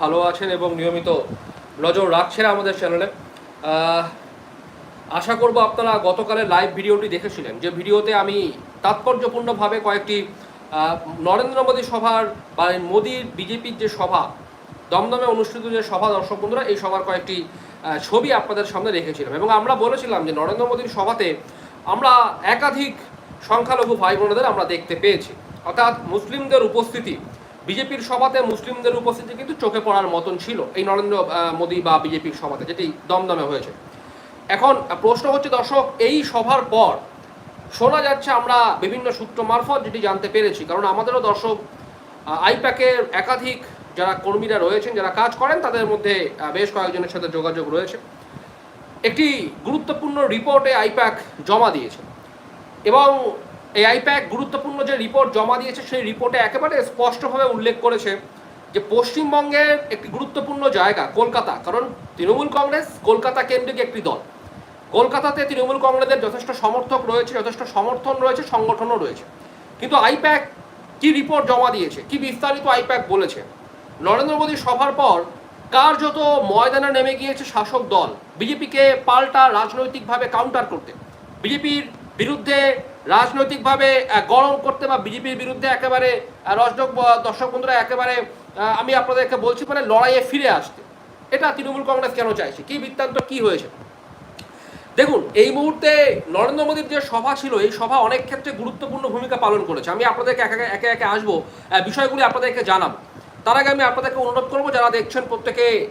ভালো আছেন এবং নিয়মিত নজর রাখছেন আমাদের চ্যানেলে। আশা করব আপনারা গতকালের লাইভ ভিডিওটি দেখেছিলেন। যে ভিডিওতে আমি তাৎপর্যপূর্ণভাবে কয়েকটি নরেন্দ্র মোদী সভার বা মোদীর বিজেপির যে সভা, দমদমে অনুষ্ঠিত যে সভা, দর্শক বন্ধুরা, এই সভার কয়েকটি ছবি আপনাদের সামনে রেখেছিলাম। এবং আমরা বলেছিলাম যে নরেন্দ্র মোদীর সভাতে আমরা একাধিক সংখ্যালঘু ভাই বোনেদের আমরা দেখতে পেয়েছি। অর্থাৎ মুসলিমদের উপস্থিতি বিজেপির সভাতে মুসলিমদের উপস্থিতি কিন্তু চোখে পড়ার মতন ছিল এই নরেন্দ্র মোদী বা বিজেপির সভাতে, যেটি দমদমে হয়েছে। এখন প্রশ্ন হচ্ছে, দর্শক, এই সভার পর শোনা যাচ্ছে আমরা বিভিন্ন সূত্র মারফত যেটি জানতে পেরেছি। কারণ আমাদেরও দর্শক আইপ্যাকের একাধিক যারা কর্মীরা রয়েছেন, যারা কাজ করেন, তাদের মধ্যে বেশ কয়েকজনের সাথে যোগাযোগ রয়েছে। একটি গুরুত্বপূর্ণ রিপোর্টে আইপ্যাক জমা দিয়েছে। এবং এই আইপ্যাক গুরুত্বপূর্ণ যে রিপোর্ট জমা দিয়েছে, সেই রিপোর্টে একেবারে স্পষ্টভাবে উল্লেখ করেছে যে পশ্চিমবঙ্গের একটি গুরুত্বপূর্ণ জায়গা কলকাতা। কারণ তৃণমূল কংগ্রেস কলকাতা কেন্দ্রিক একটি দল। কলকাতাতে তৃণমূল কংগ্রেসের যথেষ্ট সমর্থক রয়েছে, যথেষ্ট সমর্থন রয়েছে, সংগঠনও রয়েছে। কিন্তু আইপ্যাক কি রিপোর্ট জমা দিয়েছে? কি বিস্তারিত আইপ্যাক বলেছে? নরেন্দ্র মোদী সভার পর কার্যত ময়দানে নেমে গিয়েছে শাসক দল, বিজেপিকে পাল্টা রাজনৈতিকভাবে কাউন্টার করতে। বিজেপির বিরুদ্ধে রাজনৈতিকভাবে গরম করতে বা বিজেপির বিরুদ্ধে একেবারে ব- দর্শক বন্ধুরা একেবারে আমি আপনাদেরকে বলছি মানে লড়াইয়ে ফিরে আসতে। এটা তৃণমূল কংগ্রেস কেন চাইছে? কি বৃত্তান্ত, কি হয়েছে? দেখুন, এই মুহূর্তে নরেন্দ্র মোদীর যে সভা ছিল, এই সভা অনেক ক্ষেত্রে গুরুত্বপূর্ণ ভূমিকা পালন করেছে। আমি আপনাদেরকে একে- একে একে আসব বিষয়গুলি আপনাদেরকে জানাব। তার আগে আমি আপনাদেরকে অনুরোধ করব, যারা দেখছেন প্রত্যেকে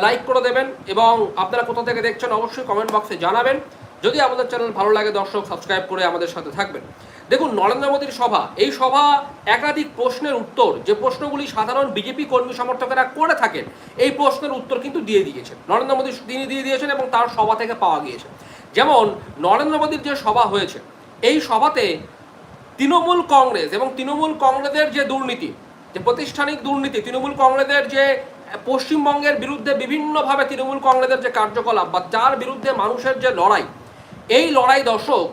লাইক করে দেবেন এবং আপনারা কোথা থেকে দেখছেন অবশ্যই কমেন্ট বক্সে জানাবেন। যদি আমাদের চ্যানেল ভালো লাগে দর্শক সাবস্ক্রাইব করে আমাদের সাথে থাকবেন। দেখুন, নরেন্দ্র মোদীর সভা। এই সভা একাধিক প্রশ্নের উত্তর, যে প্রশ্নগুলি সাধারণ বিজেপি কর্মী সমর্থকেরা করে থাকেন, এই প্রশ্নের উত্তর কিন্তু দিয়ে দিয়েছেন। নরেন্দ্র মোদী তিনি দিয়ে দিয়েছেন এবং তার সভা থেকে পাওয়া গিয়েছে। যেমন, নরেন্দ্র মোদীর যে সভা হয়েছে, এই সভাতে তৃণমূল কংগ্রেস এবং তৃণমূল কংগ্রেসের যে দুর্নীতি, যে প্রাতিষ্ঠানিক দুর্নীতি, তৃণমূল কংগ্রেসের যে পশ্চিমবঙ্গের বিরুদ্ধে বিভিন্নভাবে তৃণমূল কংগ্রেসের যে কার্যকলাপ বা যার বিরুদ্ধে মানুষের যে লড়াই এই লড়াই দর্শক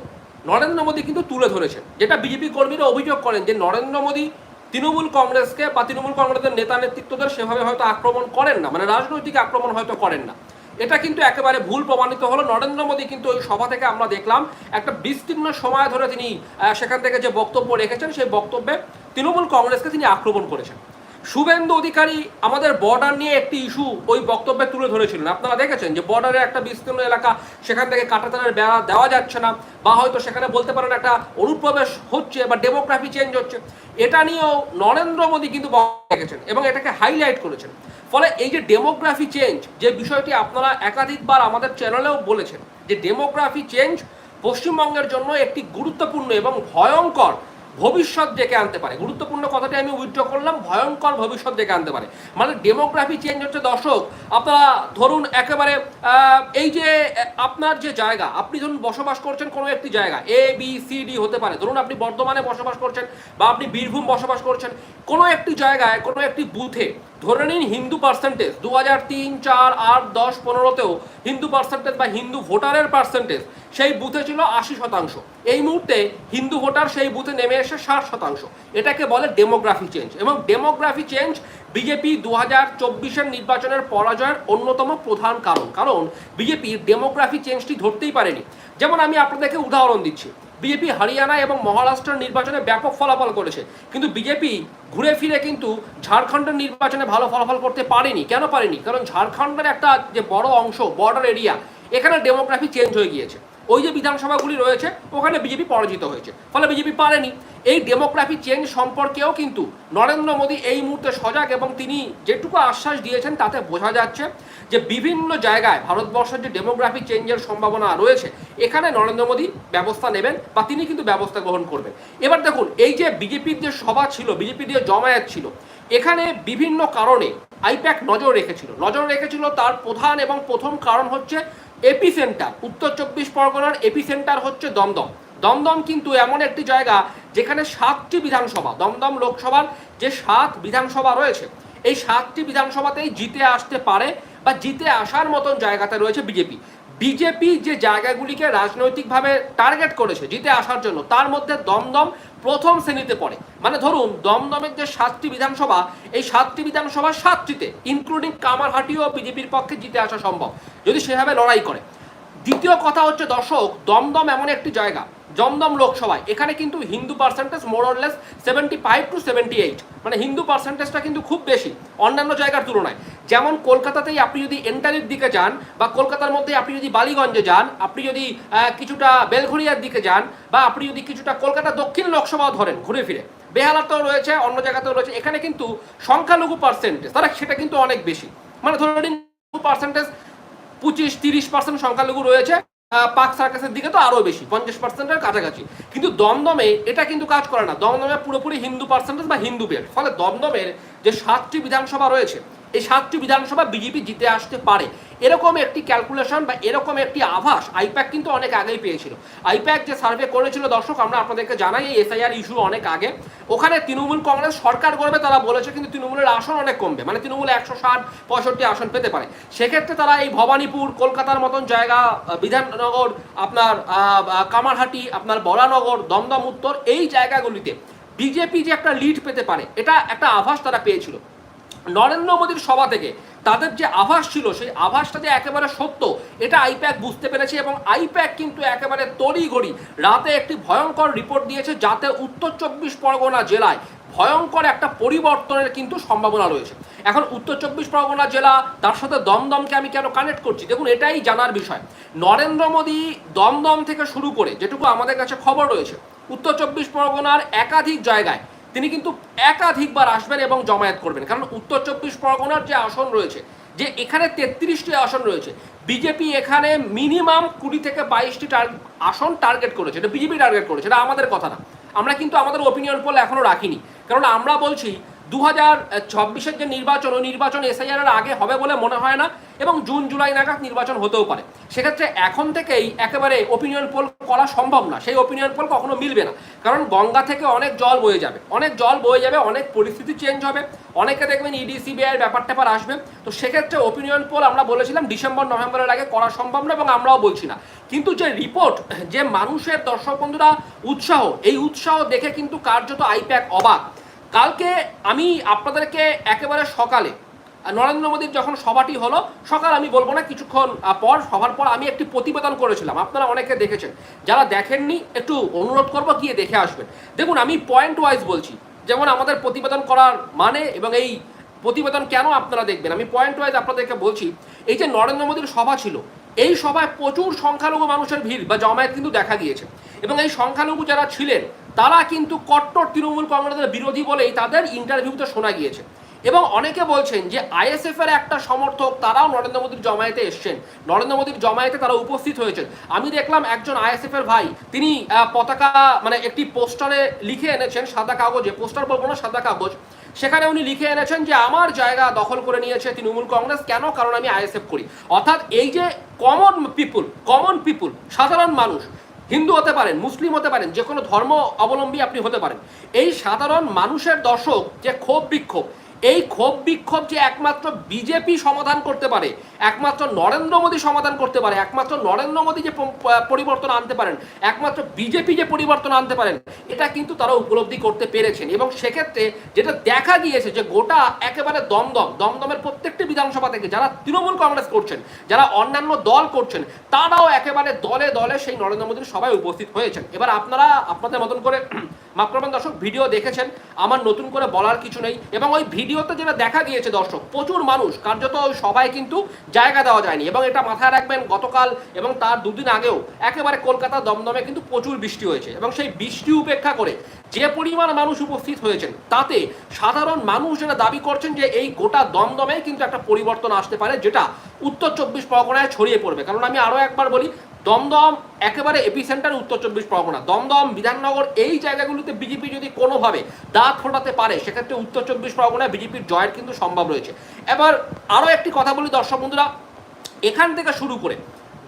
নরেন্দ্র মোদী কিন্তু তুলে ধরেছেন। যেটা বিজেপি কর্মীরা অভিযোগ করেন যে নরেন্দ্র মোদী তৃণমূল কংগ্রেসকে বা তৃণমূল কংগ্রেসের নেতা নেতৃত্বদের সেভাবে হয়তো আক্রমণ করেন না মানে রাজনৈতিক আক্রমণ হয়তো করেন না। এটা কিন্তু একেবারে ভুল প্রমাণিত হলো। নরেন্দ্র মোদী কিন্তু ওই সভা থেকে আমরা দেখলাম, একটা বিস্তীর্ণ সময় ধরে তিনি সেখান থেকে যে বক্তব্য রেখেছেন, সেই বক্তব্যে তৃণমূল কংগ্রেসকে তিনি আক্রমণ করেছেন। শুভেন্দু অধিকারী আমাদের বর্ডার নিয়ে একটি ইস্যু ওই বক্তব্যে তুলে ধরেছিলেন। আপনারা দেখেছেন যে বর্ডারের একটা বিস্তীর্ণ এলাকা, সেখান থেকে কাটাতারের বেড়া দেওয়া যাচ্ছে না বা হয়তো সেখানে বলতে পারেন একটা অনুপ্রবেশ হচ্ছে বা ডেমোগ্রাফি চেঞ্জ হচ্ছে। এটা নিয়েও নরেন্দ্র মোদী কিন্তু রেখেছেন এবং এটাকে হাইলাইট করেছেন। ফলে এই যে ডেমোগ্রাফি চেঞ্জ যে বিষয়টি আপনারা একাধিকবার আমাদের চ্যানেলেও বলেছেন, যে ডেমোগ্রাফি চেঞ্জ পশ্চিমবঙ্গের জন্য একটি গুরুত্বপূর্ণ এবং ভয়ঙ্কর ভবিষ্যৎ ডেকে আনতে পারে। গুরুত্বপূর্ণ কথাটি আমি উইথড্র করলাম, ভয়ঙ্কর ভবিষ্যৎ ডেকে আনতে পারে। মানে ডেমোগ্রাফি চেঞ্জ হচ্ছে, দর্শক, আপনারা ধরুন একেবারে এই যে আপনার যে জায়গা, আপনি ধরুন বসবাস করছেন কোনো একটি জায়গা এ বি সি ডি হতে পারে। ধরুন আপনি বর্ধমানে বসবাস করছেন বা আপনি বীরভূম বসবাস করছেন, কোনো একটি জায়গায়, কোনো একটি বুথে ধরে নিন হিন্দু পার্সেন্টেজ দু হাজার তিন, চার, আট, দশ, পনেরোতেও হিন্দু পার্সেন্টেজ বা হিন্দু ভোটারের পার্সেন্টেজ সেই বুথে ছিল আশি শতাংশ। এই মুহূর্তে হিন্দু ভোটার সেই বুথে নেমে এসে ষাট শতাংশ। এটাকে বলে ডেমোগ্রাফি চেঞ্জ এবং ডেমোগ্রাফি চেঞ্জ বিজেপি দু হাজার চব্বিশের নির্বাচনের পরাজয়ের অন্যতম প্রধান কারণ। কারণ বিজেপি ডেমোগ্রাফি চেঞ্জটি ধরতেই পারেনি। যেমন আমি আপনাদেরকে উদাহরণ দিচ্ছি। বিজেপি হরিয়ানা এবং মহারাষ্ট্রের নির্বাচনে ব্যাপক ফলাফল করেছে। কিন্তু বিজেপি ঘুরে ফিরে কিন্তু ঝাড়খণ্ডের নির্বাচনে ভালো ফলাফল করতে পারেনি। কেন পারেনি? কারণ ঝাড়খণ্ডের একটা যে বড় অংশ বর্ডার এরিয়া এখানে ডেমোগ্রাফি চেঞ্জ হয়ে গিয়েছে। ওই যে বিধানসভাগুলি রয়েছে, ওখানে বিজেপি পরাজিত হয়েছে। ফলে বিজেপি পারেনি। এই ডেমোগ্রাফি চেঞ্জ সম্পর্কেও কিন্তু নরেন্দ্র মোদী এই মুহূর্তে সজাগ এবং তিনি যেটুকু আশ্বাস দিয়েছেন তাতে বোঝা যাচ্ছে যে বিভিন্ন জায়গায় ভারতবর্ষের যে ডেমোগ্রাফি চেঞ্জের সম্ভাবনা রয়েছে, এখানে নরেন্দ্র মোদী ব্যবস্থা নেবেন বা তিনি কিন্তু ব্যবস্থা গ্রহণ করবেন। এবার দেখুন, এই যে বিজেপির যে সভা ছিল, বিজেপির যে জমায়েত ছিল এখানে বিভিন্ন কারণে আইপ্যাক নজর রেখেছিল। নজর রেখেছিল তার প্রধান এবং প্রথম কারণ হচ্ছে এপি সেন্টার উত্তর চব্বিশ পরগনার এপি সেন্টার হচ্ছে দমদম। দমদম কিন্তু এমন একটি জায়গা যেখানে সাতটি বিধানসভা, দমদম লোকসভার যে সাত বিধানসভা রয়েছে, এই সাতটি বিধানসভাতেই জিতে আসতে পারে বা জিতে আসার মতন জায়গাতে রয়েছে বিজেপি। বিজেপি যে জায়গাগুলিকে রাজনৈতিকভাবে টার্গেট করেছে জিতে আসার জন্য, তার মধ্যে দমদম প্রথম শ্রেণীতে পড়ে। মানে ধরুন, দমদমের যে সাতটি বিধানসভা, এই সাতটি বিধানসভা সাতটিতে ইনক্লুডিং কামারহাটিও বিজেপির পক্ষে জিতে আসা সম্ভব, যদি সেভাবে লড়াই করে। দ্বিতীয় কথা হচ্ছে দর্শক, দমদম এমন একটি জায়গা দমদম লোকসভায়। এখানে কিন্তু Hindu percentage more or less seventy five to seventy eight মানে হিন্দু পার্সেন্টেজটা কিন্তু খুব বেশি, অন্যান্য জায়গার তুলনায়। যেমন কলকাতাতেই আপনি যদি এন্টারির দিকে যান, বা কলকাতার মধ্যে আপনি যদি বালিগঞ্জে যান, আপনি যদি কিছুটা বেলঘরিয়ার দিকে যান, বা আপনি যদি কিছুটা কলকাতা দক্ষিণ লোকসভাও ধরেন ঘুরে ফিরে, বেহালাতেও রয়েছে, অন্য জায়গাতেও রয়েছে, এখানে কিন্তু সংখ্যালঘু পার্সেন্টেজ তারা সেটা কিন্তু অনেক বেশি। মানে ধরে নিন পার্সেন্টেজ পঁচিশ, তিরিশ পার্সেন্ট সংখ্যালঘু রয়েছে পাক সার্কাসের দিকে তো আরও বেশি, পঞ্চাশ পার্সেন্টের কাছাকাছি। কিন্তু দমদমে এটা কিন্তু কাজ করে না। দমদমে পুরোপুরি হিন্দু পার্সেন্টেজ বা হিন্দু বেল ফলে দমদমের যে সাতটি বিধানসভা রয়েছে এই সাতটি বিধানসভা বিজেপি জিতে আসতে পারে। এরকম একটি ক্যালকুলেশন বা এরকম একটি আভাস আইপ্যাক কিন্তু অনেক আগেই পেয়েছিল। আইপ্যাক যে সার্ভে করেছিল দর্শক, আমরা আপনাদেরকে জানাই, এই এসআইআর ইস্যু অনেক আগে। ওখানে তৃণমূল কংগ্রেস সরকার করবে তারা বলেছে, কিন্তু তৃণমূলের আসন অনেক কমবে। মানে তৃণমূল একশো ষাট, পঁয়ষট্টি আসন পেতে পারে। সেক্ষেত্রে তারা এই ভবানীপুর, কলকাতার মতন জায়গা বিধাননগর, আপনার কামারহাটি, আপনার বরানগর, দমদম, উত্তর এই জায়গাগুলিতে বিজেপি যে একটা লিড পেতে পারে, এটা একটা আভাস তারা পেয়েছিল। নরেন্দ্র মোদীর সভা থেকে তাদের যে আভাস ছিল, সেই আভাসটা যে একেবারে সত্য, এটা আইপ্যাক বুঝতে পেরেছে এবং আইপ্যাক কিন্তু একেবারে তড়িঘড়ি রাতে একটি ভয়ঙ্কর রিপোর্ট দিয়েছে যাতে উত্তর চব্বিশ পরগনা জেলায় ভয়ঙ্কর একটা পরিবর্তনের কিন্তু সম্ভাবনা রয়েছে। এখন উত্তর চব্বিশ পরগনা জেলা, তার সাথে দমদমকে আমি কেন কানেক্ট করছি? দেখুন, এটাই জানার বিষয়। নরেন্দ্র মোদী দমদম থেকে শুরু করে যেটুকু আমাদের কাছে খবর রয়েছে, উত্তর চব্বিশ পরগনার একাধিক জায়গায় তিনি কিন্তু একাধিকবার আসবেন এবং জমায়েত করবেন। কারণ উত্তর চব্বিশ পরগনার যে আসন রয়েছে, যে এখানে তেত্রিশটি আসন রয়েছে বিজেপি এখানে মিনিমাম কুড়ি থেকে বাইশটি আসন টার্গেট করেছে। এটা বিজেপি টার্গেট করেছে, এটা আমাদের কথা না। আমরা কিন্তু আমাদের ওপিনিয়ন পোল এখনও রাখিনি। কারণ আমরা বলছি দু হাজার চব্বিশের যে নির্বাচন ওই নির্বাচন এসআইআর আগে হবে বলে মনে হয় না এবং জুন, জুলাই নাগাদ নির্বাচন হতেও পারে। সেক্ষেত্রে এখন থেকেই একেবারে ওপিনিয়ন পোল করা সম্ভব না। সেই ওপিনিয়ন পোল কখনো মিলবে না। কারণ গঙ্গা থেকে অনেক জল বয়ে যাবে। অনেক জল বয়ে যাবে, অনেক পরিস্থিতি চেঞ্জ হবে। অনেকে দেখবেন ইডি সিবিআই ব্যাপার ট্যাপার আসবে। তো সেক্ষেত্রে ওপিনিয়ন পোল আমরা বলেছিলাম ডিসেম্বর, নভেম্বরের আগে করা সম্ভব না এবং আমরাও বলছি না। কিন্তু যে রিপোর্ট যে মানুষের দর্শক বন্ধুরা উৎসাহ, এই উৎসাহ দেখে কিন্তু কার্যত আইপ্যাক অবাক। কালকে আমি আপনাদেরকে একেবারে সকালে নরেন্দ্র মোদীর যখন সভাটি হলো, সকাল আমি বলব না, কিছুক্ষণ পর, সভার পর আমি একটি প্রতিবেদন করেছিলাম। আপনারা অনেকে দেখেছেন। যারা দেখেননি, একটু অনুরোধ করব, গিয়ে দেখে আসবেন। দেখুন, আমি পয়েন্ট ওয়াইজ বলছি, যেমন আমাদের প্রতিবেদন করার মানে এবং এই প্রতিবেদন কেন আপনারা দেখবেন? আমি পয়েন্ট ওয়াইজ আপনাদেরকে বলছি, এই যে নরেন্দ্র মোদীর সভা ছিল, এই সভায় প্রচুর সংখ্যালঘু মানুষের ভিড় বা জমায়েত কিন্তু দেখা গিয়েছে। এবং এই সংখ্যালঘু যারা ছিলেন তারা কিন্তু কট্টর তৃণমূল কংগ্রেসের বিরোধী বলেই তাদের ইন্টারভিউতে শোনা গিয়েছে। এবং অনেকে বলছেন যে আইএসএফ এর একটা সমর্থক তারাও নরেন্দ্র মোদীর জমায়েতে এসছেন। নরেন্দ্র মোদীর জমায়েতে তারা উপস্থিত হয়েছেন। আমি দেখলাম একজন আইএসএফ এর ভাই, তিনি পতাকা মানে একটি পোস্টারে লিখে এনেছেন সাদা কাগজে, পোস্টার বলব না, সাদা কাগজ। সেখানে উনি লিখে এনেছেন যে, আমার জায়গা দখল করে নিয়েছে তৃণমূল কংগ্রেস, কেন? কারণ আমি আইএসএফ করি। অর্থাৎ এই যে কমন পিপুল কমন পিপুল সাধারণ মানুষ হিন্দু হতে পারেন, মুসলিম হতে পারেন, যে কোনো ধর্ম অবলম্বী আপনি হতে পারেন। এই সাধারণ মানুষের দর্শক যে ক্ষোভ বিক্ষোভ এই ক্ষোভ বিক্ষোভ যে একমাত্র বিজেপি সমাধান করতে পারে, একমাত্র নরেন্দ্র মোদী সমাধান করতে পারে, একমাত্র নরেন্দ্র মোদী যে পরিবর্তন আনতে পারেন, একমাত্র বিজেপি যে পরিবর্তন আনতে পারেন, এটা কিন্তু তারা উপলব্ধি করতে পেরেছেন। এবং সেক্ষেত্রে যেটা দেখা গিয়েছে যে গোটা একেবারে দমদম, দমদমের প্রত্যেকটি বিধানসভা থেকে যারা তৃণমূল কংগ্রেস করছেন, যারা অন্যান্য দল করছেন, তারাও একেবারে দলে দলে সেই নরেন্দ্র মোদীর সবাই উপস্থিত হয়েছেন। এবার আপনারা, আপনাদের মতন করে মাফ দর্শক, ভিডিও দেখেছেন, আমার নতুন করে বলার কিছু নেই এবং ওই ভিডিওতে যেটা দেখা গিয়েছে দর্শক, প্রচুর মানুষ, কার্যত সবাই কিন্তু জায়গা দেওয়া যায়নি এবং এটা মাথায় রাখবেন, গতকাল এবং তার দুদিন আগেও একেবারে কলকাতা দমদমে কিন্তু প্রচুর বৃষ্টি হয়েছে এবং সেই বৃষ্টি উপেক্ষা করে যে পরিমাণ মানুষ উপস্থিত হয়েছেন, তাতে সাধারণ মানুষ যেটা দাবি করছেন যে এই গোটা দমদমে কিন্তু একটা পরিবর্তন আসতে পারে, যেটা উত্তর চব্বিশ পরগনায় ছড়িয়ে পড়বে। কারণ আমি আরও একবার বলি দমদম, একেবারে এপিসেন্টার উত্তর চব্বিশ পরগনা। দমদম, বিধাননগর, এই জায়গাগুলিতে বিজেপি যদি কোনোভাবে দাঁত ফোটাতে পারে, সেক্ষেত্রে উত্তর চব্বিশ পরগনায় বিজেপির জয়ের কিন্তু সম্ভব রয়েছে। এবার আরও একটি কথা বলি দর্শক বন্ধুরা। এখান থেকে শুরু করে,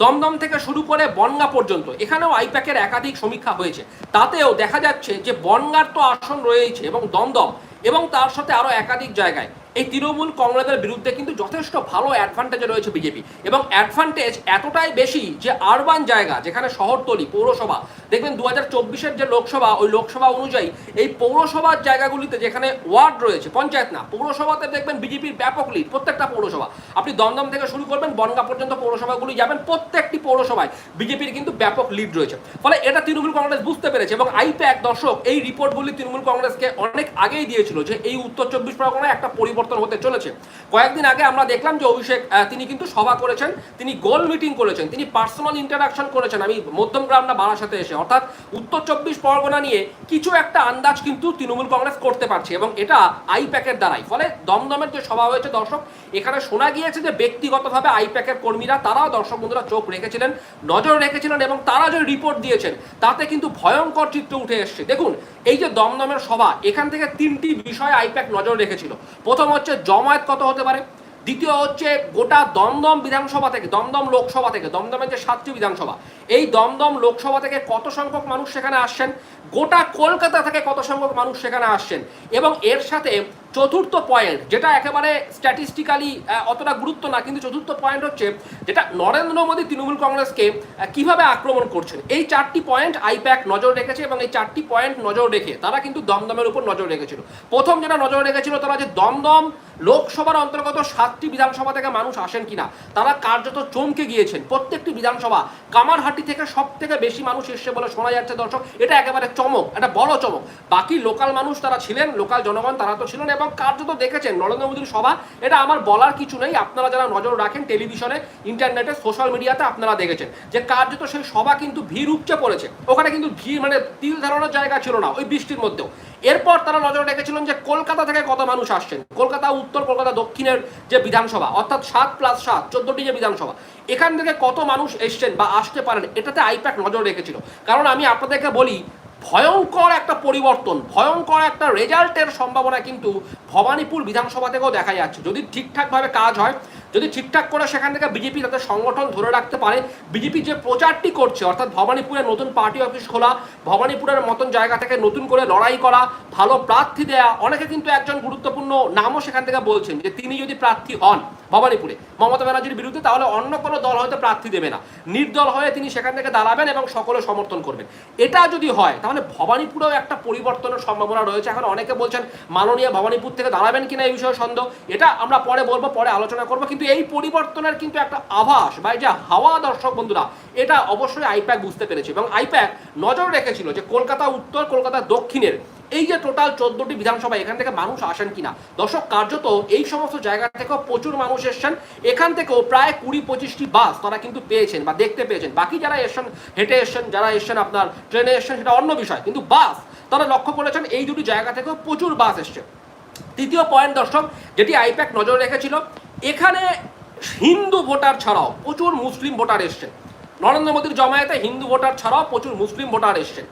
দমদম থেকে শুরু করে বনগা পর্যন্ত, এখানেও আইপ্যাকের একাধিক সমীক্ষা হয়েছে। তাতেও দেখা যাচ্ছে যে বনগার তো আসন রয়েছে এবং দমদম, এবং তার সাথে আরও একাধিক জায়গায়। এই তৃণমূল কংগ্রেসের বিরুদ্ধে কিন্তু যথেষ্ট ভালো অ্যাডভান্টেজে রয়েছে বিজেপি। এবং অ্যাডভান্টেজ এতটাই বেশি যে আরবান জায়গা, যেখানে শহরতলি, পৌরসভা, দেখবেন দু হাজার চব্বিশের যে লোকসভা, ওই লোকসভা অনুযায়ী এই পৌরসভার জায়গাগুলিতে যেখানে ওয়ার্ড রয়েছে, পঞ্চায়েত না, পৌরসভাতে দেখবেন বিজেপির ব্যাপক লিড প্রত্যেকটা পৌরসভা। আপনি দমদম থেকে শুরু করবেন, বনগা পর্যন্ত পৌরসভাগুলি যাবেন, প্রত্যেকটি পৌরসভায় বিজেপির কিন্তু ব্যাপক লিড রয়েছে। ফলে এটা তৃণমূল কংগ্রেস বুঝতে পেরেছে এবং আইপ্যাক দর্শক এই রিপোর্টগুলি তৃণমূল কংগ্রেসকে অনেক আগেই দিয়েছিল যে এই উত্তর চব্বিশ পরগনায় একটা পরিবর্তন হতে চলেছে। কয়েকদিন আগে আমরা দেখলাম যে অভিষেক তিনি কিন্তু সভা করেছেন, তিনি গোল মিটিং করেছেন, তিনি পার্সোনাল ইন্টারাকশন করেছেন। আমি মধ্যমগ্রাম না বারাসাতে এসে। অর্থাৎ উত্তর চব্বিশ পরগনা নিয়ে কিছু একটা আন্দাজ কিন্তু তৃণমূল কংগ্রেস করতে পারছে এবং এটা আইপ্যাকের দ্বারাই। ফলে দমদমের যে সভা হয়েছে, দর্শক, এখানে শোনা গিয়েছে যে ব্যক্তিগতভাবে আইপ্যাকের কর্মীরা, তারাও দর্শক বন্ধুরা চোখ রেখেছিলেন, নজর রেখেছিলেন এবং তারা যে রিপোর্ট দিয়েছেন, তাতে কিন্তু ভয়ঙ্কর চিত্র উঠে এসছে। দেখুন, এই যে দমদমের সভা, এখান থেকে তিনটি বিষয়ে আইপ্যাক নজর রেখেছিল। প্রথম হচ্ছে জমায়েত কত হতে পারে? দ্বিতীয় হচ্ছে গোটা দমদম বিধানসভা থেকে, দমদম লোকসভা থেকে, দমদমের যে সাতটি বিধানসভা, এই দমদম লোকসভা থেকে কত সংখ্যক মানুষ সেখানে আসছেন? গোটা কলকাতা থেকে কত সংখ্যক মানুষ সেখানে আসছেন? এবং এর সাথে চতুর্থ পয়েন্ট যেটা একেবারে স্ট্যাটিস্টিক্যালি অতটা গুরুত্ব না, কিন্তু চতুর্থ পয়েন্ট হচ্ছে যেটা নরেন্দ্র মোদী তৃণমূল কংগ্রেসকে কীভাবে আক্রমণ করছেন। এই চারটি পয়েন্ট আইপ্যাক নজর রেখেছে এবং এই চারটি পয়েন্ট নজর রেখে তারা কিন্তু দমদমের উপর নজর রেখেছিল। প্রথম যেটা নজর রেখেছিল তারা যে দমদম লোকসভার অন্তর্গত সাতটি বিধানসভা থেকে মানুষ আসেন কিনা, তারা কার্যত চমকে গিয়েছেন। প্রত্যেকটি বিধানসভা কামারহাটি থেকে সব থেকে বেশি মানুষ এসছে বলে শোনা যাচ্ছে দর্শক। এটা একেবারে চমক, একটা বড় চমক। বাকি লোকাল মানুষ তারা ছিলেন লোকাল জনগণ তারা তো ছিলেন এবং কার্যত দেখেছেন নরেন্দ্র মোদীর সভা, এটা আমার বলার কিছু নেই। আপনারা যারা নজর রাখেন টেলিভিশনে, ইন্টারনেটে, সোশ্যাল মিডিয়াতে আপনারা দেখেছেন যে কার্যত সেই সভা কিন্তু ভিড় উপচে পড়েছে। ওখানে কিন্তু ভিড় মানে তিল ধারণার জায়গা ছিল না ওই বৃষ্টির মধ্যেও। এরপর তারা নজর রেখেছিলেন যে কলকাতা থেকে কত মানুষ আসছেন। কলকাতা, উত্তর কলকাতা, দক্ষিণের যে বিধানসভা, অর্থাৎ সাত প্লাস সাত, চোদ্দটি যে বিধানসভা, এখান থেকে কত মানুষ এসছেন বা আসতে পারেন, এটাতে আইপ্যাক নজর রেখেছিল। কারণ আমি আপনাদেরকে বলি ভয়ঙ্কর একটা পরিবর্তন, ভয়ঙ্কর একটা রেজাল্টের সম্ভাবনা কিন্তু ভবানীপুর বিধানসভা থেকেও দেখা যাচ্ছে। যদি ঠিকঠাকভাবে কাজ হয়, যদি ঠিকঠাক করে সেখান থেকে বিজেপি তাদের সংগঠন ধরে রাখতে পারে, বিজেপি যে প্রচারটি করছে, অর্থাৎ ভবানীপুরে নতুন পার্টি অফিস খোলা, ভবানীপুরের মতন জায়গা থেকে নতুন করে লড়াই করা, ভালো প্রার্থী দেয়া, অনেকে কিন্তু একজন গুরুত্বপূর্ণ নামও সেখান থেকে বলছেন যে তিনি যদি প্রার্থী হন ভবানীপুরে। মমতা ব্যানার্জির বিরুদ্ধে তাহলে অন্য কোনো দল হয়তো প্রার্থী দেবে না। নির্দল হয়ে তিনি সেখান থেকে দাঁড়াবেন এবং সকলে সমর্থন করবেন। এটা যদি হয়, তাহলে ভবানীপুরেও একটা পরিবর্তনের সম্ভাবনা রয়েছে। এখন অনেকে বলছেন, মাননীয় ভবানীপুর থেকে দাঁড়াবেন কিনা এই বিষয়ে সন্দেহ। এটা আমরা পরে বলব, পরে আলোচনা করব। কিন্তু এই পরিবর্তনের কিন্তু একটা আভাস বা এই যে হাওয়া, দর্শক বন্ধুরা, এটা অবশ্যই আইপ্যাক বুঝতে পেরেছে। এবং আইপ্যাক নজর রেখেছিল যে কলকাতা উত্তর, কলকাতা দক্ষিণের এই যে টোটাল চোদ্দটি বিধানসভা, এখান থেকে মানুষ আসেন কিনা? দর্শক, কার্যত এই সমস্ত জায়গা থেকেও প্রচুর মানুষ এসছেন। এখান থেকেও প্রায় কুড়ি পঁচিশটি বাস তারা কিন্তু পেয়েছেন বা দেখতে পেয়েছেন। বাকি যারা এসছেন, হেঁটে এসছেন, যারা এসছেন আপনার ট্রেনে এসছেন, সেটা অন্য বিষয়। কিন্তু বাস, তারা লক্ষ্য করেছেন এই দুটি জায়গা থেকেও প্রচুর বাস এসছে। তৃতীয় পয়েন্ট দর্শক, যেটি আইপ্যাক নজর রেখেছিল, এখানে হিন্দু ভোটার ছাড়াও প্রচুর মুসলিম ভোটার এসছেন। নরেন্দ্র মোদীর জমায়েতে হিন্দু ভোটার ছাড়াও প্রচুর মুসলিম ভোটার এসছেন।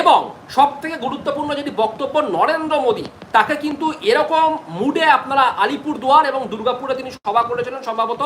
এবং সব থেকে গুরুত্বপূর্ণ যদি বক্তব্য নরেন্দ্র মোদী, তাকে কিন্তু এরকম মুডে আপনারা আলিপুর দুয়ার এবং দুর্গাপুরে তিনি সভা করেছিলেন, সম্ভবত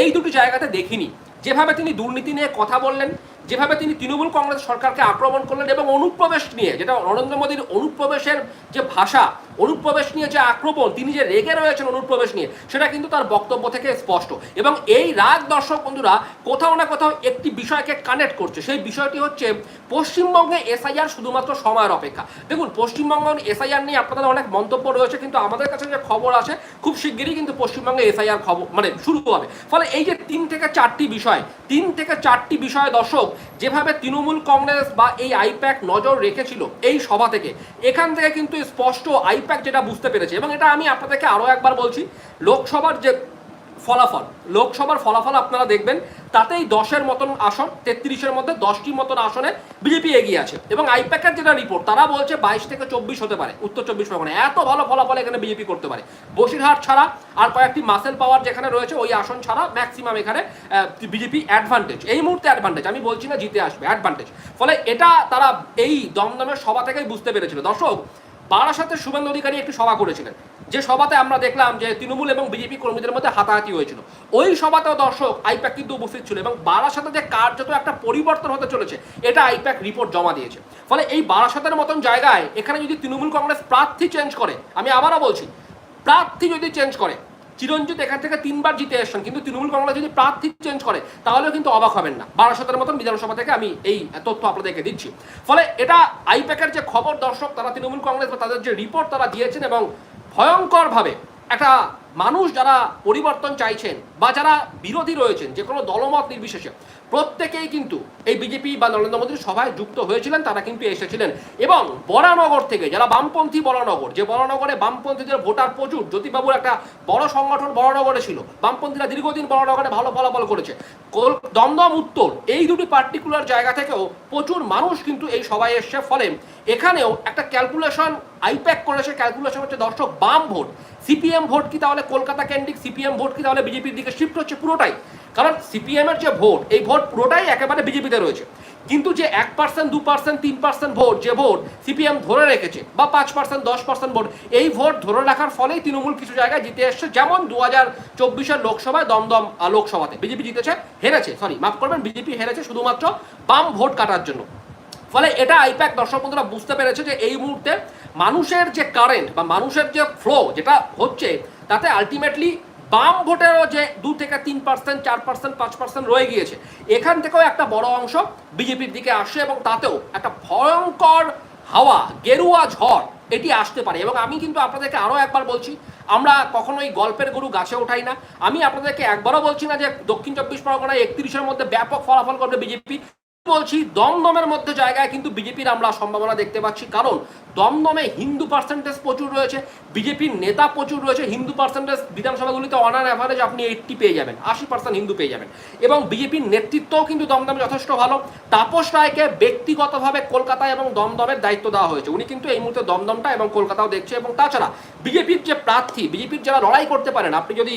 এই দুটি জায়গাতে দেখিনি। যেভাবে তিনি দুর্নীতি নিয়ে কথা বললেন যেভাবে তিনি তৃণমূল কংগ্রেস সরকারকে আক্রমণ করলেন এবং অনুপ্রবেশ নিয়ে, যেটা নরেন্দ্র মোদীর অনুপ্রবেশের যে ভাষা, অনুপ্রবেশ নিয়ে যে আক্রমণ, তিনি যে রেগে রয়েছেন অনুপ্রবেশ নিয়ে, সেটা কিন্তু তার বক্তব্য থেকে স্পষ্ট। এবং এই রাগ দর্শক বন্ধুরা, কোথাও না কোথাও একটি বিষয়কে কানেক্ট করছে। সেই বিষয়টি হচ্ছে, পশ্চিমবঙ্গে এসআইআর শুধুমাত্র সময়ের অপেক্ষা। দেখুন, পশ্চিমবঙ্গ এসআইআর নিয়ে আপনাদের অনেক মন্তব্য রয়েছে, কিন্তু আমাদের কাছে যে খবর আছে, খুব শিগগিরই কিন্তু পশ্চিমবঙ্গে এসআইআর খবর মানে শুরু হবে। ফলে এই যে তিন থেকে চারটি বিষয় তিন থেকে চারটি বিষয় দর্শক যেভাবে তৃণমূল কংগ্রেস বা এই আইপ্যাক নজর রেখেছিল এই সভা থেকে, এখান থেকে কিন্তু স্পষ্ট আইপ্যাক যেটা বুঝতে পেরেছে। এবং এটা আমি আপনাদেরকে আরও একবার বলছি, লোকসভার যে ফলাফল। লোকসভার ফলাফল আপনারা দেখবেন, তাতেই দশের মতন আসন, তেত্রিশের মধ্যে দশটির মতন আসনে বিজেপি এগিয়ে আছে। এবং আইপ্যাকের যেটা রিপোর্ট তারা বলছে বাইশ থেকে চব্বিশ হতে পারে, উত্তর চব্বিশ পরগনা এত ভালো ফলাফল এখানে বিজেপি করতে পারে। বসিরহাট ছাড়া আর কয়েকটি মাসেল পাওয়ার যেখানে রয়েছে, ওই আসন ছাড়া ম্যাক্সিমাম এখানে বিজেপি অ্যাডভান্টেজ এই মুহূর্তে অ্যাডভান্টেজ আমি বলছি না জিতে আসবে অ্যাডভান্টেজ ফলে এটা তারা এই দমদমের সভা থেকেই বুঝতে পেরেছিল। দর্শক বারাসাতের শুভেন্দু অধিকারী একটি সভা করেছিলেন। যে সভাতে আমরা দেখলাম যে তৃণমূল এবং বিজেপি কর্মীদের মধ্যে হাতাহাতি হয়েছিল। ওই সভাতেও দর্শক আইপ্যাক কিন্তু উপস্থিত ছিল এবং বারাসাতে যে কার্যত একটা পরিবর্তন হতে চলেছে, এটা আইপ্যাক রিপোর্ট জমা দিয়েছে। ফলে এই বারাসাতের মতন জায়গায় এখানে যদি তৃণমূল কংগ্রেস প্রার্থী চেঞ্জ করে, আমি আবারও বলছি, প্রার্থী যদি চেঞ্জ করে চিরঞ্জিত এখান থেকে তিনবার জিতে আসছেন, কিন্তু তৃণমূল কংগ্রেস যদি প্রার্থী চেঞ্জ করে, তাহলেও কিন্তু অবাক হবেন না। বারো বারাসতের মতন বিধানসভা থেকে আমি এই তথ্য আপনাদেরকে দিচ্ছি। ফলে এটা আইপ্যাকের যে খবর, দর্শক, তারা তৃণমূল কংগ্রেস বা তাদের যে রিপোর্ট তারা দিয়েছেন এবং ভয়ঙ্করভাবে একটা মানুষ যারা পরিবর্তন চাইছেন বা যারা বিরোধী রয়েছেন, যে কোনো দলমত নির্বিশেষে, প্রত্যেকেই কিন্তু এই বিজেপি বা নরেন্দ্র মোদীর সভায় যুক্ত হয়েছিলেন, তারা কিন্তু এসেছিলেন। এবং বরানগর থেকে, যারা বামপন্থী বরানগর, যে বরানগরে বামপন্থীদের ভোটার প্রচুর, জ্যোতিবাবুর একটা বড় সংগঠন বরানগরে ছিল, বামপন্থীরা দীর্ঘদিন বরানগরে ভালো ফলাফল করেছে। দমদম, উত্তর, এই দুটি পার্টিকুলার জায়গা থেকেও প্রচুর মানুষ কিন্তু এই সভায় এসছে। ফলে এখানেও একটা ক্যালকুলেশন আইপ্যাক করেছে ক্যালকুলেশন হচ্ছে দর্শক বাম ভোট, সিপিএম ভোট কি তাহলে কলকাতা কেন্দ্রিক সিপিএম ভোট কি তাহলে বিজেপির দিকে শিফট হচ্ছে পুরোটাই? কারণ সিপিএম এর যে ভোট, এই ভোট পুরোটাই একেবারে বিজেপিতে রয়েছে। কিন্তু যে এক পার্সেন্ট দু পার্সেন্ট তিন পার্সেন্ট ভোট, যে ভোট সিপিএম ধরে রেখেছে, বা পাঁচ পার্সেন্ট দশ পার্সেন্ট ভোট, এই ভোট ধরে রাখার ফলেই তৃণমূল কিছু জায়গায় জিতে এসছে। যেমন দু হাজার চব্বিশের লোকসভায় দমদম লোকসভাতে। বিজেপি জিতেছে, হেরেছে সরি মাফ করবেন, বিজেপি হেরেছে শুধুমাত্র বাম ভোট কাটার জন্য। ফলে এটা আইপ্যাক দর্শক বন্ধুরা বুঝতে পেরেছে যে এই মুহূর্তে মানুষের যে কারেন্ট বা মানুষের যে ফ্লো যেটা হচ্ছে তাতে আলটিমেটলি বাম ভোটেরও যে দু থেকে তিন পার্সেন্ট চার পার্সেন্ট পাঁচ পার্সেন্ট রয়ে গিয়েছে, এখান থেকেও একটা বড় অংশ বিজেপির দিকে আসে এবং তাতেও একটা ভয়ঙ্কর হাওয়া, গেরুয়া ঝড় এটি আসতে পারে। এবং আমি কিন্তু আপনাদেরকে আরও একবার বলছি, আমরা কখনোই গল্পের গরু গাছে ওঠাই না। আমি আপনাদেরকে একবারও বলছি না যে দক্ষিণ চব্বিশ পরগনায় একত্রিশের মধ্যে ব্যাপক ফলাফল করবে বিজেপি। বলছি, দমদমের মধ্যে জায়গায় কিন্তু বিজেপির আমরা সম্ভাবনা দেখতে পাচ্ছি। কারণ দমদমে হিন্দু পার্সেন্টেজ প্রচুর রয়েছে, বিজেপির নেতা প্রচুর রয়েছে, হিন্দু পার্সেন্টেজ বিধানসভাগুলিতে অন অ্যান অ্যাভারেজ আপনি এইটটি পেয়ে যাবেন, আশি পার্সেন্ট হিন্দু পেয়ে যাবেন। এবং বিজেপির নেতৃত্বও কিন্তু দমদমে যথেষ্ট ভালো। তাপস রায়কে ব্যক্তিগতভাবে কলকাতা এবং দমদমের দায়িত্ব দেওয়া হয়েছে। উনি কিন্তু এই মুহূর্তে দমদমটা এবং কলকাতাও দেখছে। এবং তাছাড়া বিজেপির যে প্রার্থী, বিজেপির যারা লড়াই করতে পারেন, আপনি যদি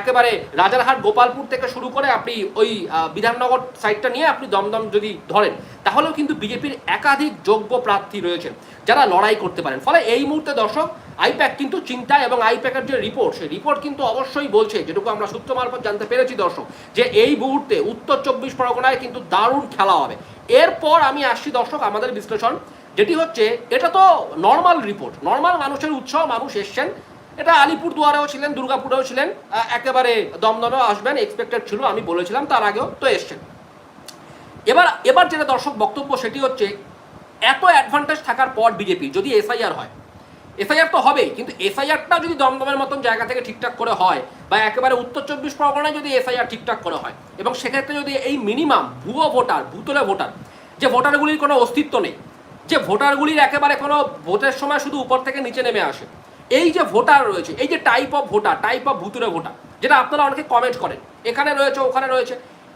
একেবারে রাজারহাট, গোপালপুর থেকে শুরু করে আপনি ওই বিধাননগর সাইডটা নিয়ে আপনি দমদম যদি ধরেন, তাহলেও কিন্তু বিজেপির একাধিক যোগ্য প্রার্থী রয়েছেন যারা লড়াই করতে পারেন। ফলে এই মুহূর্তে দর্শক, আইপ্যাক কিন্তু চিন্তায় এবং আইপ্যাকের যে রিপোর্ট সেই রিপোর্ট কিন্তু অবশ্যই বলছে, যেটুকু আমরা সূত্র মারফত জানতে পেরেছি দর্শক, যে এই মুহূর্তে উত্তর চব্বিশ পরগনায় কিন্তু দারুণ খেলা হবে। এরপর আমি আসছি দর্শক আমাদের বিশ্লেষণ, যেটি হচ্ছে, এটা তো নর্মাল রিপোর্ট নর্মাল মানুষের উৎসাহ, মানুষ এসছেন। এটা আলিপুর দুয়ারেও ছিলেন, দুর্গাপুরেও ছিলেন একেবারে দমদমেও আসবেন এক্সপেক্টেড ছিল, আমি বলেছিলাম, তার আগেও তো এসছেন। এবার এবার যেটা দর্শক বক্তব্য, সেটি হচ্ছে এত অ্যাডভান্টেজ থাকার পর বিজেপি যদি এসআইআর হয়। এসআইআর তো হবেই, কিন্তু এসআইআরটা যদি দমদমের মতন জায়গা থেকে ঠিকঠাক করে হয়, বা একেবারে উত্তর চব্বিশ পরগনায় যদি এসআইআর ঠিকঠাক করে হয়, এবং সেক্ষেত্রে যদি এই মিনিমাম ভুয়ো ভোটার ভূতলে ভোটার যে ভোটারগুলির কোনো অস্তিত্ব নেই, যে ভোটারগুলির একেবারে কোনো ভোটের সময় শুধু উপর থেকে নিচে নেমে আসে, এই যে ভোটার রয়েছে, এই যে type of voter type of ভুতুরে ভোটার যেটা আপনারা অনেকে কমেন্ট করেন, এখানে রয়েছে, ওখানে রয়েছে,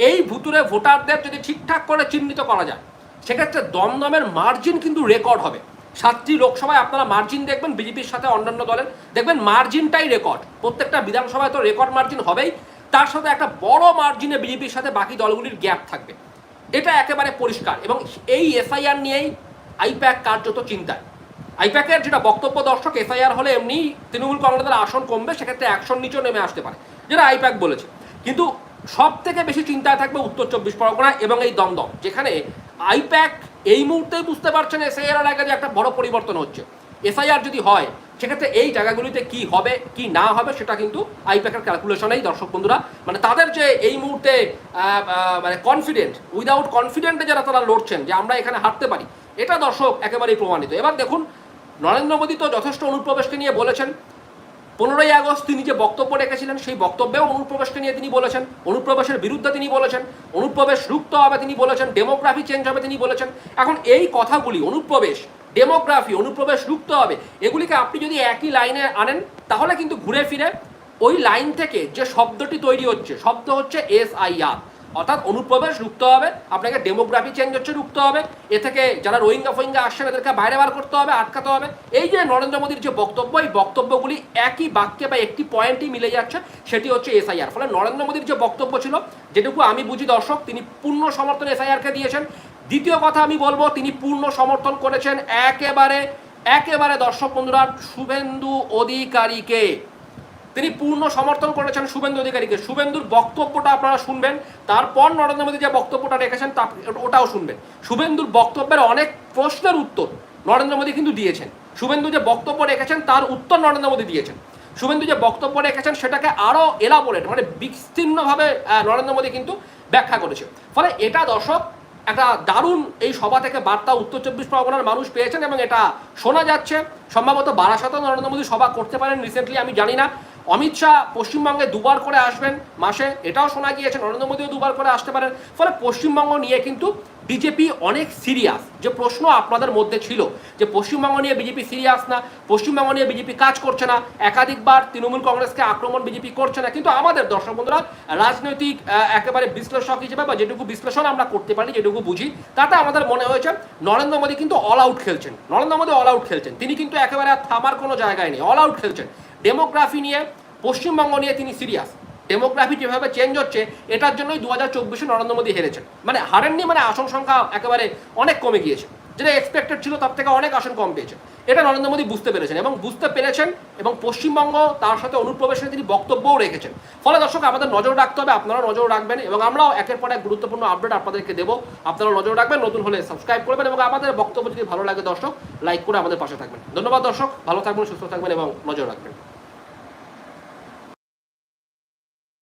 এই ভুতুরে ভোটারদের যদি ঠিকঠাক করে চিহ্নিত করা যায় সেক্ষেত্রে দমদমের মার্জিন কিন্তু রেকর্ড হবে। সাতটি লোকসভায় আপনারা মার্জিন দেখবেন, বিজেপির সাথে অন্যান্য দলের। দেখবেন মার্জিনটাই রেকর্ড প্রত্যেকটা বিধানসভায় তো রেকর্ড মার্জিন হবেই। তার সাথে একটা বড় মার্জিনে বিজেপির সাথে বাকি দলগুলির গ্যাপ থাকবে। এটা একেবারে পরিষ্কার এবং এই এসআইআর নিয়েই আইপ্যাক কার্যত চিন্তায়। আইপ্যাকের যেটা বক্তব্য দর্শক এসআইআর হলে এমনি তৃণমূল কংগ্রেসের আসন কমবে, সেক্ষেত্রে একশন নিচেও নেমে আসতে পারে। যেটা আইপ্যাক বলেছে। কিন্তু সব থেকে বেশি চিন্তায় থাকবে উত্তর চব্বিশ পরগনা এবং এই দমদম, যেখানে আইপ্যাক এই মুহূর্তেই বুঝতে পারছেন এসআইআর আগে যে একটা বড় পরিবর্তন হচ্ছে। এসআইআর যদি হয়, সেক্ষেত্রে এই জায়গাগুলিতে কি হবে, কি না হবে, সেটা কিন্তু আইপ্যাকের ক্যালকুলেশনেই দর্শক বন্ধুরা মানে তাদের যে এই মুহূর্তে মানে কনফিডেন্ট উইদাউট কনফিডেন্টে যারা তারা লড়ছেন, যে আমরা এখানে হারতে পারি, এটা দর্শক একেবারেই প্রমাণিত। এবার দেখুন, নরেন্দ্র মোদী তো যথেষ্ট অনুপ্রবেশকে নিয়ে বলেছেন পনেরোই আগস্ট তিনি যে বক্তব্য রেখেছিলেন, সেই বক্তব্যেও অনুপ্রবেশকে নিয়ে তিনি বলেছেন। অনুপ্রবেশের বিরুদ্ধে তিনি বলেছেন, অনুপ্রবেশ রুক্ত হবে তিনি বলেছেন, ডেমোগ্রাফি চেঞ্জ হবে তিনি বলেছেন। এখন এই কথাগুলি, অনুপ্রবেশ, ডেমোগ্রাফি, অনুপ্রবেশ রুক্ত হবে, এগুলিকে আপনি যদি একই লাইনে আনেন, তাহলে কিন্তু ঘুরে ফিরে ওই লাইন থেকে যে শব্দটি তৈরি হচ্ছে, শব্দ হচ্ছে এস আই আর অর্থাৎ অনুপ্রবেশ রুখতে হবে, আপনাকে ডেমোগ্রাফি চেঞ্জ হচ্ছে, রুখতে হবে। এ থেকে যারা রোহিঙ্গা ফোহিঙ্গা আসছেন এদেরকে বাইরে বার করতে হবে, আটকাতে হবে। এই যে নরেন্দ্র মোদীর যে বক্তব্য, এই বক্তব্যগুলি একই বাক্যে বা একটি পয়েন্টই মিলে যাচ্ছে, সেটি হচ্ছে এসআইআর ফলে নরেন্দ্র মোদীর যে বক্তব্য ছিল, যেটুকু আমি বুঝি দর্শক, তিনি পূর্ণ সমর্থন এসআইআরকে দিয়েছেন। দ্বিতীয় কথা আমি বলব, তিনি পূর্ণ সমর্থন করেছেন একেবারে একেবারে দর্শক বন্ধুরা, শুভেন্দু অধিকারীকে। তিনি পূর্ণ সমর্থন করেছেন শুভেন্দু অধিকারীকে। শুভেন্দুর বক্তব্যটা আপনারা শুনবেন। তারপর নরেন্দ্র মোদী যে বক্তব্যটা রেখেছেন, তা ওটাও শুনবেন। শুভেন্দুর বক্তব্যের অনেক প্রশ্নের উত্তর নরেন্দ্র মোদী কিন্তু দিয়েছেন। শুভেন্দু যে বক্তব্য রেখেছেন, তার উত্তর নরেন্দ্র মোদী দিয়েছেন। শুভেন্দু যে বক্তব্য রেখেছেন, সেটাকে আরও এলাবোরেট মানে বিস্তীর্ণভাবে নরেন্দ্র মোদী কিন্তু ব্যাখ্যা করেছে। ফলে এটা দর্শক, একটা দারুণ এই সভা থেকে বার্তা উত্তর চব্বিশ পরগনার মানুষ পেয়েছেন এবং এটা শোনা যাচ্ছে। সম্ভবত বারাসাতেও নরেন্দ্র মোদী সভা করতে পারেন রিসেন্টলি, আমি জানি না। অমিত শাহ পশ্চিমবঙ্গে দুবার করে আসবেন মাসে, এটাও শোনা গিয়েছে, নরেন্দ্র মোদীও দুবার করে আসতে পারেন। ফলে পশ্চিমবঙ্গ নিয়ে কিন্তু বিজেপি অনেক সিরিয়াস যে প্রশ্ন আপনাদের মধ্যে ছিল, যে পশ্চিমবঙ্গ নিয়ে বিজেপি সিরিয়াস না, পশ্চিমবঙ্গ নিয়ে বিজেপি কাজ করছে না, একাধিকবার তৃণমূল কংগ্রেসকে আক্রমণ বিজেপি করছে না, কিন্তু আমাদের দর্শক বন্ধুরা, রাজনৈতিক একেবারে বিশ্লেষক হিসেবে বা যেটুকু বিশ্লেষণ আমরা করতে পারি, যেটুকু বুঝি, তাতে আমাদের মনে হয়েছে নরেন্দ্র মোদী কিন্তু অল আউট খেলছেন। নরেন্দ্র মোদী অল আউট খেলছেন। তিনি কিন্তু একেবারে থামার কোনো জায়গায় নেই অল আউট খেলছেন। ডেমোগ্রাফি নিয়ে, পশ্চিমবঙ্গ নিয়ে তিনি সিরিয়াস ডেমোগ্রাফি যেভাবে চেঞ্জ হচ্ছে, এটার জন্যই দু হাজার চব্বিশে নরেন্দ্র মোদী হেরেছেন। মানে হারেননি মানে আসন সংখ্যা একেবারে অনেক কমে গিয়েছে। যেটা এক্সপেক্টেড ছিল, তার থেকে অনেক আসন কম পেয়েছে এটা নরেন্দ্র মোদী বুঝতে পেরেছেন এবং বুঝতে পেরেছেন এবং পশ্চিমবঙ্গ তার সাথে অনুপ্রবেশে তিনি বক্তব্যও রেখেছেন। ফলে দর্শক, আমাদের নজর রাখতে হবে, আপনারা নজর রাখবেন এবং আমরাও একের পর এক গুরুত্বপূর্ণ আপডেট আপনাদেরকে দেবো। আপনারা নজর রাখবেন, নতুন হলে সাবস্ক্রাইব করবেন এবং আমাদের বক্তব্য যদি ভালো লাগে দর্শক লাইক করে আমাদের পাশে থাকবেন। ধন্যবাদ দর্শক, ভালো থাকবেন, সুস্থ থাকবেন এবং নজর রাখবেন।